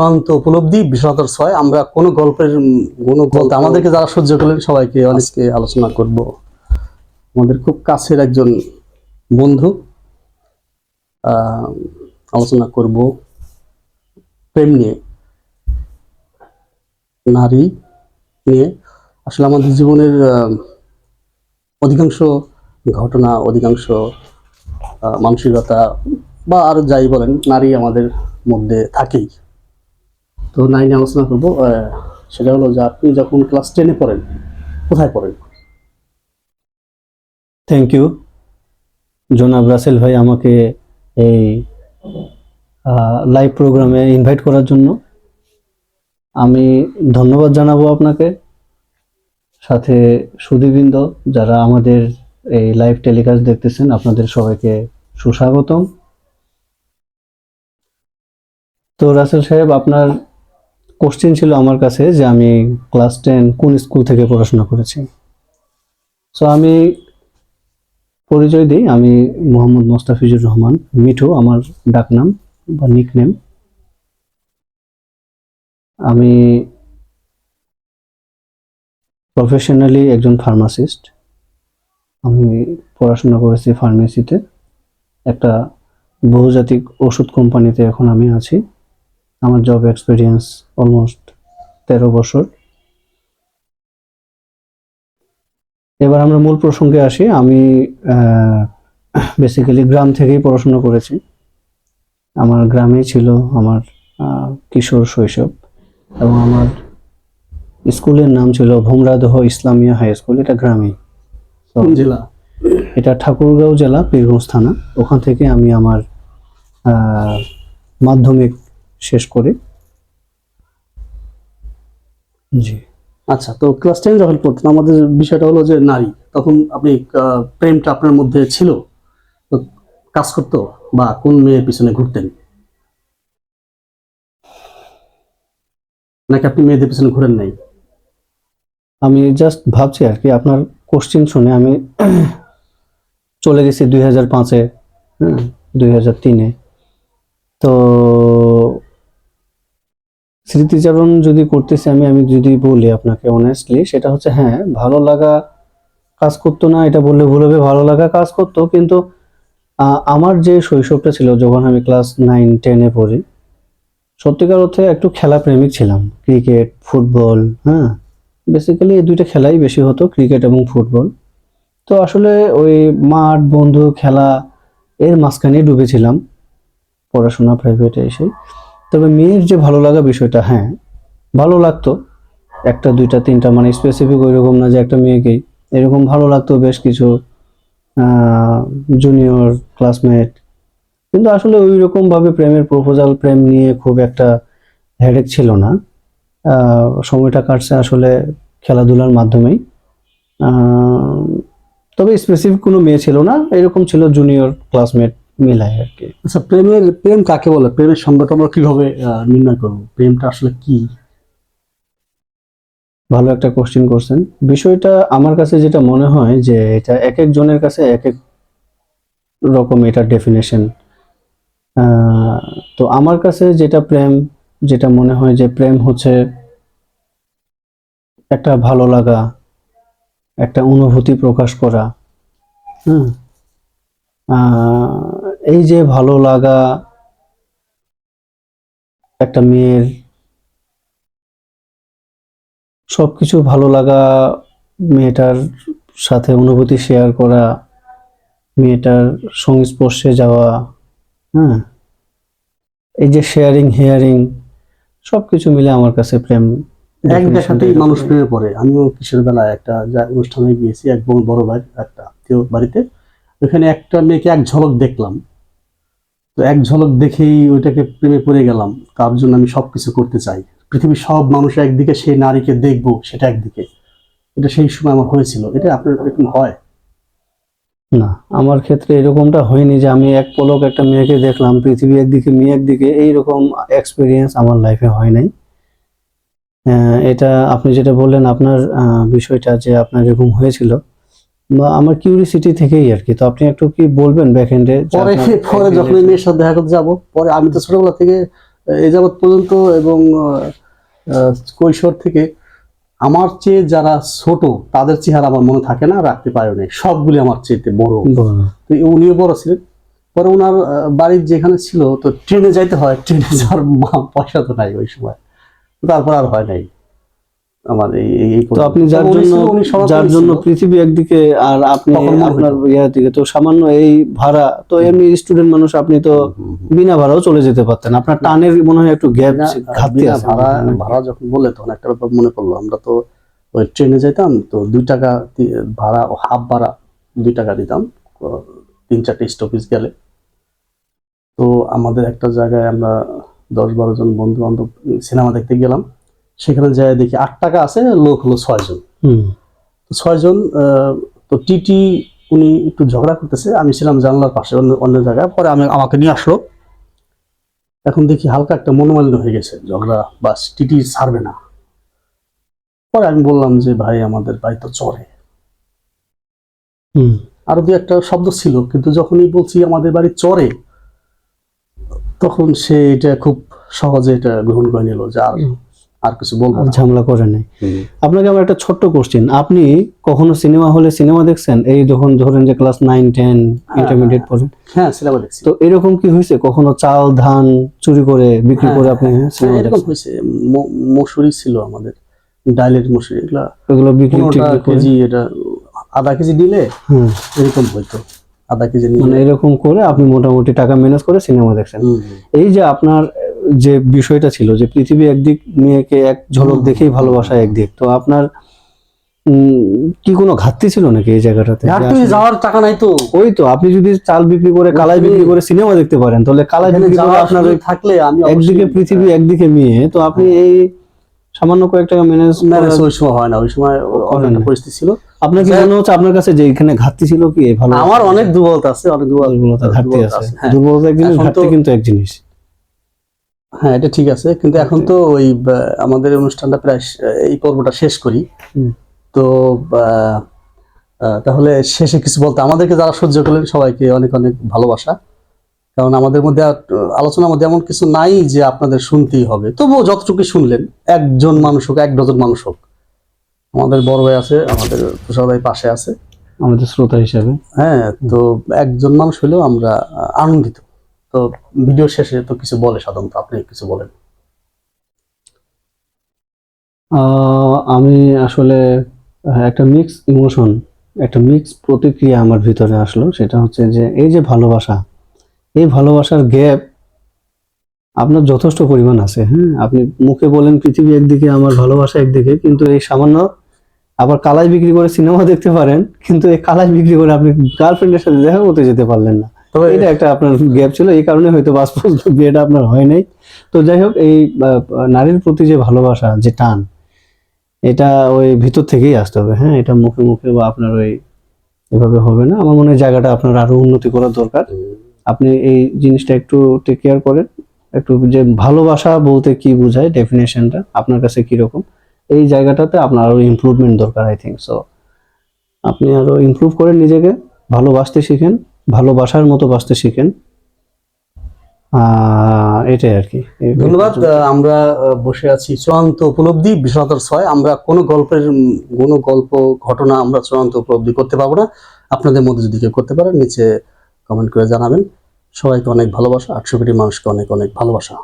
চূড়ান্ত উপলব্ধি, বিশ্বনাথের ছয়। আমরা কোনো গল্পের কোনো গল্প আমাদেরকে যারা সহ্য করলেন, সবাইকে অনেককে আলোচনা করব। আমাদের খুব কাছের একজন বন্ধু আলোচনা করব। প্রেম নিয়ে। নারী নিয়ে। আসলে আমাদের জীবনের অধিকাংশ ঘটনা, অধিকাংশ মানসিকতা বা আরও যাই বলেন, নারী আমাদের মধ্যে থাকেই। তো নাইনে আলোচনা করব সেটা হলো যে আপনি যখন ক্লাস টেনে পড়েন, কোথায় পড়েন? থ্যাংক ইউ জোনাব রাসেল ভাই আমাকে এই লাইভ প্রোগ্রামে ইনভাইট করার জন্য। আমি ধন্যবাদ জানাব আপনাকে। সাথে সুদীবৃন্দ যারা আমাদের এই লাইভ টেলিকাস্ট দেখতেছেন, আপনাদের সবাইকে সুস্বাগতম। তো রাসেল সাহেব, আপনার কোশ্চেন ছিল আমার কাছে যে আমি ক্লাস টেন কোন স্কুল থেকে পড়াশোনা করেছি। সো আমি পরিচয় দিই। আমি মোহাম্মদ মোস্তাফিজুর রহমান। মিঠু, আমার ডাকনাম বা নিকনেম আমি প্রফেশনালি একজন ফার্মাসিস্ট আমি পড়াশোনা করেছি ফার্মেসিতে একটা বহুজাতিক ওষুধ কোম্পানিতে এখন আমি আছি। আমার জব এক্সপিরিয়েন্স অলমোস্ট তেরো বছর। এবার আমরা মূল প্রসঙ্গে আসি। আমি বেসিক্যালি গ্রাম থেকেই পড়াশোনা করেছি। আমার গ্রামেই ছিল আমার কিশোর শৈশব এবং আমার স্কুলের নাম ছিল ভোমরাদহ ইসলামিয়া হাই স্কুল। এটা গ্রামে জেলা? এটা ঠাকুরগাঁও জেলা পীরগঞ্জ থানা। ওখান থেকে আমি আমার আহ, মাধ্যমিক শেষ করি। জি। আচ্ছা তো ক্লাস টেন যখন পড়তেন আমাদের বিষয়টা হলো যে নারী তখন আপনি প্রেমটা আপনার মধ্যে ছিল? কাজ করতো বা কোন মেয়ের পিছনে ঘুরতেন? নাকি আপনি মেয়েদের পিছনে ঘুরেন নাই? আমি জাস্ট ভাবছি আর কি আপনার কোশ্চেন শুনে আমি চলে গেছি দুই হাজার পাঁচে হ্যাঁ দুই হাজার তিনে। তো স্মৃতিচারণ যদি করতেছি আমি আমি যদি বলি আপনাকে অনেস্টলি সেটা হচ্ছে হ্যাঁ ভালো লাগা কাজ করতো না, এটা বললে ভুল হবে, ভালো লাগা কাজ করতো, কিন্তু আমার যে শৈশবটা ছিল যখন আমি ক্লাস নাইন টেনে পড়ি, সত্যিকার অর্থে একটু খেলা প্রেমিক ছিলাম ক্রিকেট ফুটবল হ্যাঁ বেসিক্যালি এই দুইটা খেলাই বেশি হতো ক্রিকেট এবং ফুটবল তো আসলে ওই মাঠ, বন্ধু, খেলা, এর মাঝখানে ডুবেছিলাম পড়াশোনা প্রাইভেটে এসে। তবে মেয়ের যে ভালো লাগা বিষয়টা হ্যাঁ ভালো লাগতো। একটা, দুইটা, তিনটা মানে স্পেসিফিক ওই রকম না যে একটা মেয়েকেই। এরকম ভালো লাগতো বেশ কিছু জুনিয়র ক্লাসমেট কিন্তু আসলে ওই রকমভাবে প্রেমের প্রপোজাল প্রেম নিয়ে খুব একটা হেডেক ছিল না। সময়টা কাটছে আসলে খেলাধুলার মাধ্যমেই। তবে স্পেসিফিক কোনো মেয়ে ছিল না, এরকম ছিল জুনিয়র ক্লাসমেট মিলাই আর কি। আচ্ছা প্রেমের প্রেম কাকে বলে? প্রেমের সংজ্ঞাটা আমরা কীভাবে নির্ণয় করব? প্রেমটা আসলে কি? ভালো একটা কোশ্চেন করছেন। বিষয়টা আমার কাছে যেটা মনে হয় যে এটা এক এক জনের কাছে এক এক রকম এটা ডেফিনেশন তো আমার কাছে যেটা প্রেম যেটা মনে হয় যে প্রেম হচ্ছে একটা ভালো লাগা একটা অনুভূতি প্রকাশ করা। হুম। আহ, এই যে ভালো লাগা একটা মেয়ের সবকিছু ভালো লাগা মেয়েটার সাথে অনুভূতি শেয়ার করা মেয়েটার সংস্পর্শে যাওয়া হ্যাঁ? এই যে শেয়ারিং হেয়ারিং সবকিছু মিলে আমার কাছে প্রেম এক দেখাতেই মানুষ প্রেমে পড়ে। আমিও কিশোর বেলায় একটা যা অনুষ্ঠানে গিয়েছি এক বড় বড় ভাই একটা বাড়িতে। ওখানে একটা মেয়েকে এক ঝলক দেখলাম। তো এক ঝলক দেখেই ওইটাকে প্রেমে পড়ে গেলাম। তার জন্য আমি সবকিছু করতে চাই? পৃথিবীর সব মানুষ একদিকে, সেই নারীকে দেখব, সেটা একদিকে। এটা সেই সময় আমার হয়েছিল। এটা আপনার এরকম হয়? না, আমার ক্ষেত্রে এরকমটা হয়নি যে আমি এক পলক একটা মেয়েকে দেখলাম, পৃথিবী একদিকে, মেয়ে একদিকে, এইরকম এক্সপিরিয়েন্স আমার লাইফে হয় নাই। এটা আপনি যেটা বললেন, আপনার বিষয়টা যে আপনার এরকম হয়েছিল আমার কিউরিসিটি থেকেই আর কি। তো আপনি একটু কি বলবেন ব্যাক এন্ডে পরে পরে যখন মেয়ের সাথে দেখা করতে যাব পরে আমি তো ছোটবেলা থেকে এই যাবৎ পর্যন্ত এবং কৈশোর থেকে আমার চেয়ে যারা ছোট তাদের চেহারা আমার মনে থাকে না রাখতে পারে নাই। সবগুলি আমার চেয়েতে বড়। বড়। তো উনিও বড় ছিলেন। পরে ওনার বাড়ির যেখানে ছিল তো ট্রেনে যাইতে হয়। ট্রেনে যাওয়ার পয়সা তো নাই ওই সময়। তারপর আর হয় নাই। আমার এই তো আপনি যার জন্য যার জন্য পৃথিবী একদিকে আর আপনি আপনার ইয়া দিকে তো সামান্য এই ভাড়া তো এমনি স্টুডেন্ট মানুষ আপনি তো। বিনা ভাড়াও চলে যেতে পারতেন। আপনার টানের মনে হয় একটু গ্যাপ ঘাটতি আছে। ভাড়া ভাড়া যখন বললে তখন একটা ব্যাপার মনে পড়ল। আমরা তো ওই ট্রেনে যেতাম তো দুই টাকা ভাড়া হাফ ভাড়া দুই টাকা দিতাম। তিন চারটে স্টপেজ গেলে। তো আমাদের একটা জায়গায় আমরা দশ বারো জন বন্ধু বান্ধব সিনেমা দেখতে গেলাম। সেখানে যায় দেখি আট টাকা আছে লোক হলো ছয় জন হুম। তো ছয়জন তো টিটি উনি একটু ঝগড়া করতেছে আমি ছিলাম জানলার পাশে অন্য অন্য জায়গায় পরে আমি আমাকে নিয়ে আসলো। এখন দেখি হালকা একটা মনোমালিন্য হয়ে গেছে ঝগড়া বাস টিটি ছাড়বে না। পরে আমি বললাম যে ভাই আমাদের বাড়ি তো চরে। হুম। আরও দু একটা শব্দ ছিল কিন্তু যখনই বলছি আমাদের বাড়ি চরে তখন সে এটা খুব সহজে এটা গ্রহণ করে নিল যে আর আর কিছু বলব ঝামেলা করে নাই। আপনাকে আমার একটা ছোট্ট কোশ্চেন আপনি কখনো সিনেমা হলে সিনেমা দেখছেন? এই যখন ধরেন যে ক্লাস নাইন টেন ইন্টারমিডিয়েট পড়েন। হ্যাঁ সিনেমা দেখছি। তো এরকম কি হয়েছে? কখনো চাল ধান চুরি করে বিক্রি হ্যাঁ, করে আপনি হ্যাঁ, সিনেমা এরকম হয়েছে। মসুরি ছিল আমাদের। ডাইলের মসুরি এগুলা এগুলো বিক্রি কেজি এটা আধা কেজি দিলে এরকম হইতো। আধা কেজি মানে এরকম করে আপনি মোটামুটি টাকা ম্যানেজ করে সিনেমা দেখছেন। এই যে আপনার যে বিষয়টা ছিল যে পৃথিবী একদিক মেয়েকে এক ঝলক দেখেই ভালোবাসা একদিক তো আপনার কি কোনো ঘাটতি ছিল নাকি এই জায়গাটাতে? যাওয়ার টাকা নাই তো। ওই তো আপনি যদি চাল বিক্রি করে কালাই বিক্রি করে সিনেমা দেখতে পারেন তাহলে কালাই বিক্রি করে আপনার থাকলে আমি একদিকে পৃথিবী একদিকে মেয়ে তো আপনি এই সামান্য কয়েক টাকা ম্যানেজ ম্যানেজ ওই সময় হয় না ওই সময় অন্য পরিস্থিতি ছিল। আপনার কি মনে হচ্ছে আপনার কাছে যে এখানে ঘাটতি ছিল কি ভালো আমার অনেক দুর্বলতা আছে অনেক দুর্বলতা ঘাটতি আছে। হ্যাঁ। দুর্বলতা এক জিনিস ঘাটতি কিন্তু এক জিনিস। হ্যাঁ এটা ঠিক আছে। কিন্তু এখন তো ওই আমাদের অনুষ্ঠানটা প্রায় এই পর্বটা শেষ করি। তো আহ, তাহলে শেষে কিছু বলতে আমাদেরকে যারা সহ্য করলেন সবাইকে অনেক অনেক ভালোবাসা। কারণ আমাদের মধ্যে আলোচনার মধ্যে এমন কিছু নাই যে আপনাদের শুনতেই হবে। তবুও যতটুকু শুনলেন একজন মানুষ হোক এক ডজন মানুষ হোক আমাদের বড় ভাই আছে আমাদের তুষার ভাই পাশে আছে। আমাদের শ্রোতা হিসাবে। হ্যাঁ তো একজন মানুষ হলেও আমরা আনন্দিত। তো ভিডিও শেষে তো কিছু বলে সাধারণত, আপনি কিছু বলেন। আমি আসলে একটা মিক্স ইমোশন একটা মিক্স প্রতিক্রিয়া আমার ভিতরে আসলো, সেটা হচ্ছে যে এই যে ভালোবাসা, এই ভালোবাসার গ্যাপ আপনার যথেষ্ট পরিমাণ আছে হ্যাঁ? আপনি মুখে বলেন পৃথিবী একদিকে, আমার ভালোবাসা একদিকে, কিন্তু এই সামান্য আবার কালাই বিক্রি করে সিনেমা দেখতে পারেন, কিন্তু এই কালাই বিক্রি করে আপনি গার্লফ্রেন্ডের সাথে দেখা করতে যেতে পারলেন না। তবে এটা একটা আপনার গ্যাপ ছিল, এই কারণে হয়তো বাস্তব বিয়েটা আপনার হয় নাই। তো যাই হোক, এই নারীর প্রতি যে ভালোবাসা, যে টান, এটা ওই ভিতর থেকেই আসতে হবে। হ্যাঁ এটা মুখে মুখে বা আপনার ওই এভাবে হবে না। আমার মনে হয় জায়গাটা আপনার আরও উন্নতি করার দরকার। আপনি এই জিনিসটা একটু টেক কেয়ার করেন। একটু যে ভালোবাসা বলতে কি বোঝায় ডেফিনেশনটা আপনার কাছে কীরকম এই জায়গাটাতে আপনার আরও ইমপ্রুভমেন্ট দরকার আই থিঙ্ক সো আপনি আরও ইমপ্রুভ করেন নিজেকে ভালোবাসতে শিখেন। ভালোবাসার মতো বাঁচতে শিখেন। আহ, এটাই আর কি। ধন্যবাদ। আমরা বসে আছি চূড়ান্ত উপলব্ধি বিশ্বনাথর ছয়। আমরা কোনো গল্পের কোনো গল্প ঘটনা আমরা চূড়ান্ত উপলব্ধি করতে পারব না। আপনাদের মধ্যে যদি কেউ করতে পারেন নিচে কমেন্ট করে জানাবেন। সবাইকে অনেক ভালোবাসা। আটশো কোটি মানুষকে অনেক অনেক ভালোবাসা।